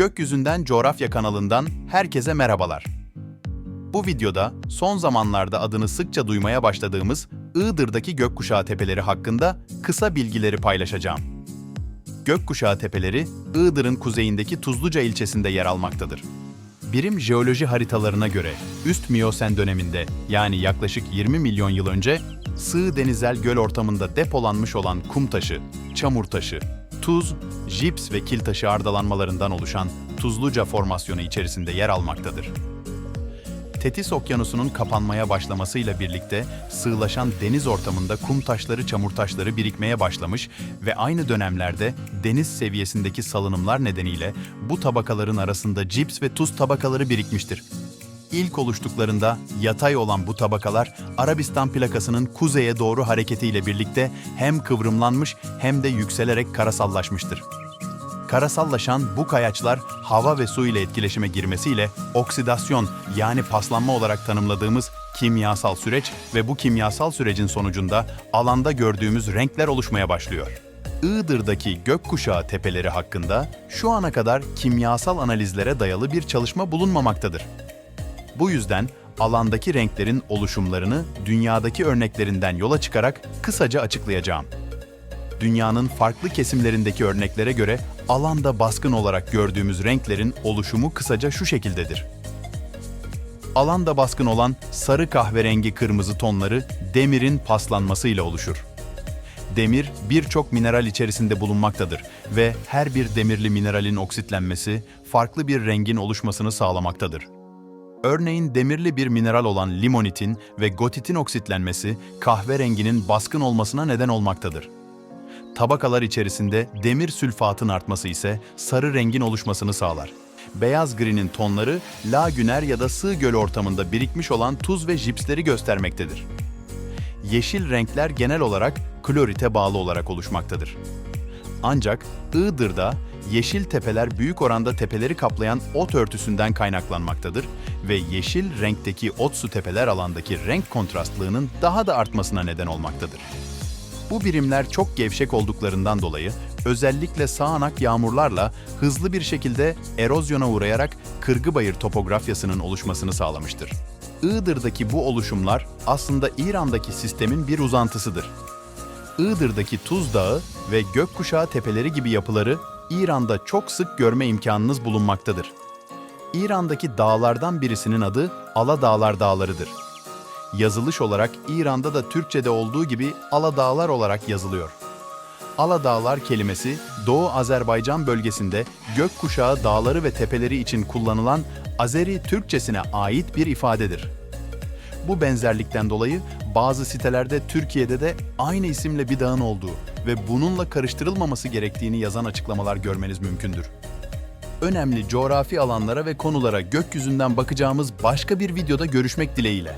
Gökyüzünden Coğrafya kanalından herkese merhabalar. Bu videoda son zamanlarda adını sıkça duymaya başladığımız Iğdır'daki gökkuşağı tepeleri hakkında kısa bilgileri paylaşacağım. Gökkuşağı tepeleri Iğdır'ın kuzeyindeki Tuzluca ilçesinde yer almaktadır. Birim jeoloji haritalarına göre üst Miyosen döneminde yani yaklaşık 20 milyon yıl önce sığ denizel göl ortamında depolanmış olan kum taşı, çamur taşı, tuz, jips ve kil taşı ardalanmalarından oluşan Tuzluca formasyonu içerisinde yer almaktadır. Tetis Okyanusu'nun kapanmaya başlamasıyla birlikte sığlaşan deniz ortamında kum taşları, çamur taşları birikmeye başlamış ve aynı dönemlerde deniz seviyesindeki salınımlar nedeniyle bu tabakaların arasında cips ve tuz tabakaları birikmiştir. İlk oluştuklarında yatay olan bu tabakalar Arabistan plakasının kuzeye doğru hareketiyle birlikte hem kıvrımlanmış hem de yükselerek karasallaşmıştır. Karasallaşan bu kayaçlar hava ve su ile etkileşime girmesiyle oksidasyon yani paslanma olarak tanımladığımız kimyasal süreç ve bu kimyasal sürecin sonucunda alanda gördüğümüz renkler oluşmaya başlıyor. Iğdır'daki gökkuşağı tepeleri hakkında şu ana kadar kimyasal analizlere dayalı bir çalışma bulunmamaktadır. Bu yüzden alandaki renklerin oluşumlarını dünyadaki örneklerinden yola çıkarak kısaca açıklayacağım dünyanın farklı kesimlerindeki örneklere göre alanda baskın olarak gördüğümüz renklerin oluşumu kısaca şu şekildedir. Alanda baskın olan sarı kahverengi kırmızı tonları demirin paslanmasıyla oluşur. Demir birçok mineral içerisinde bulunmaktadır ve her bir demirli mineralin oksitlenmesi farklı bir rengin oluşmasını sağlamaktadır. Örneğin demirli bir mineral olan limonitin ve gotitin oksitlenmesi kahverenginin baskın olmasına neden olmaktadır. Tabakalar içerisinde demir sülfatın artması ise sarı rengin oluşmasını sağlar. Beyaz grinin tonları lagüner ya da sığ göl ortamında birikmiş olan tuz ve jipsleri göstermektedir. Yeşil renkler genel olarak klorite bağlı olarak oluşmaktadır. Ancak Iğdır'da yeşil tepeler büyük oranda tepeleri kaplayan ot örtüsünden kaynaklanmaktadır ve yeşil renkteki otsu tepeler alandaki renk kontrastlığının daha da artmasına neden olmaktadır. Bu birimler çok gevşek olduklarından dolayı özellikle sağanak yağmurlarla hızlı bir şekilde erozyona uğrayarak Kırgıbayır topografyasının oluşmasını sağlamıştır. Iğdır'daki bu oluşumlar aslında İran'daki sistemin bir uzantısıdır. Iğdır'daki Tuz Dağı ve Gökkuşağı tepeleri gibi yapıları İran'da çok sık görme imkanınız bulunmaktadır. İran'daki dağlardan birisinin adı Aladağlar Dağları'dır yazılış olarak İran'da da Türkçe'de olduğu gibi Aladağlar olarak yazılıyor. Aladağlar kelimesi Doğu Azerbaycan bölgesinde gökkuşağı dağları ve tepeleri için kullanılan Azeri Türkçesine ait bir ifadedir. Bu benzerlikten dolayı bazı sitelerde Türkiye'de de aynı isimle bir dağın olduğu ve bununla karıştırılmaması gerektiğini yazan açıklamalar görmeniz mümkündür. Önemli coğrafi alanlara ve konulara gökyüzünden bakacağımız başka bir videoda görüşmek dileğiyle.